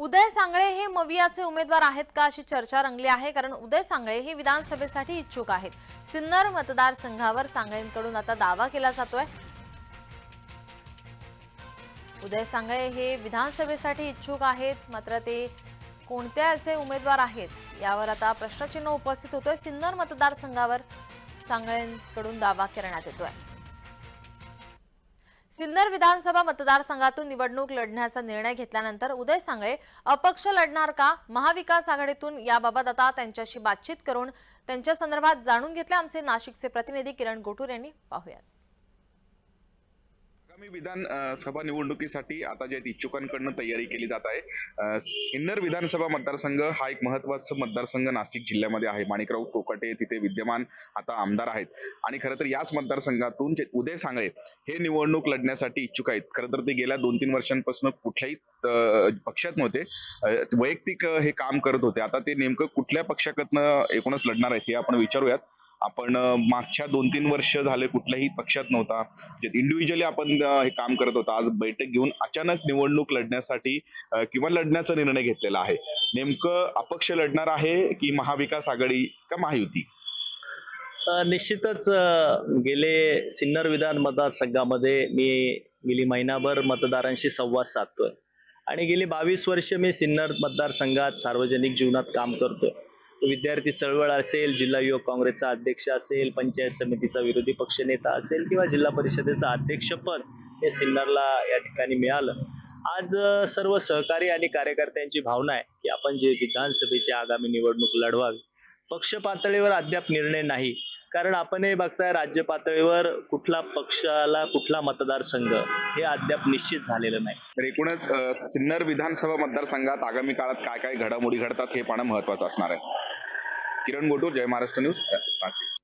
उदय सांगळे हे मवियाचे उमेदवार आहेत का अशी चर्चा रंगली आहे? कारण उदय सांगळे हे विधानसभेसाठी इच्छुक आहेत. सिन्नर मतदारसंघावर सांगळेंकडून आता दावा केला जातोय. उदय सांगळे हे विधानसभेसाठी इच्छुक आहेत मात्र ते कोणत्याचे उमेदवार आहेत यावर आता प्रश्नचिन्ह उपस्थित होतोय. सिन्नर मतदारसंघावर सांगळेंकडून दावा करण्यात येतोय. सिन्नर विधानसभा मतदारसंघातून निवडणूक लढण्याचा निर्णय घेतल्यानंतर उदय सांगळे अपक्ष लढणार का? महाविकास आघाडीतून याबाबत आता त्यांच्याशी बातचीत करून त्यांच्या संदर्भात जाणून घेतले आमचे नाशिकचे प्रतिनिधी किरण गोटूर यांनी पाहूयात. आगामी विधान सभा निवडणुकीसाठी आता जे इच्छुकांकडनं तयारी केली जात आहे सिन्नर विधानसभा मतदारसंघ हा एक महत्त्वाचा मतदारसंघ नाशिक जिल्ह्यामध्ये आहे. माणिकराव कोकटे तिथे विद्यमान आता आमदार आहेत. आणि खरं तर याच मतदारसंघातून जे उदय सांगळे हे निवडणूक लढण्यासाठी इच्छुक आहेत. खरं तर ते गेल्या दोन तीन वर्षांपासून कुठल्याही पक्षात नव्हते. वैयक्तिक हे काम करत होते. आता ते नेमकं कुठल्या पक्षाकडनं एकूणच लढणार आहेत हे आपण विचारूयात. आपण मागच्या दोन तीन वर्ष झाले कुठल्याही पक्षात नव्हता. इंडिव्हिज्युअली आपण हे काम करत होता आज बैठक घेऊन अचानक निवडणूक लढण्यासाठी किंवा लढण्याचा निर्णय घेतलेला आहे. नेमकं अपक्ष लढणार आहे की महाविकास आघाडी का महायुती? निश्चितच गेले सिन्नर विधान मतदारसंघामध्ये मी गेली महिनाभर मतदारांशी संवाद साधतोय. आणि गेली बावीस वर्ष मी सिन्नर मतदारसंघात सार्वजनिक जीवनात काम करतोय. विद्यार्थी चळवळ असेल जिल्हा युवक काँग्रेसचा अध्यक्ष असेल पंचायत समितीचा विरोधी पक्ष नेता असेल किंवा जिल्हा परिषदेचं अध्यक्षपद हे सिन्नरला या ठिकाणी मिळालं. आज सर्व सहकारी आणि कार्यकर्त्यांची भावना आहे की आपण जे विधानसभेची आगामी निवडणूक लढवावी पक्ष पातळीवर अद्याप निर्णय नाही. कारण आपण हे बघताय राज्य पातळीवर कुठला पक्षाला कुठला मतदारसंघ हे अद्याप निश्चित झालेलं नाही. तर एकूणच सिन्नर विधानसभा मतदारसंघात आगामी काळात काय काय घडामोडी घडतात हे पाहणं महत्वाचं असणार आहे. किरण गोटूर जय महाराष्ट्र न्यूज नाशिक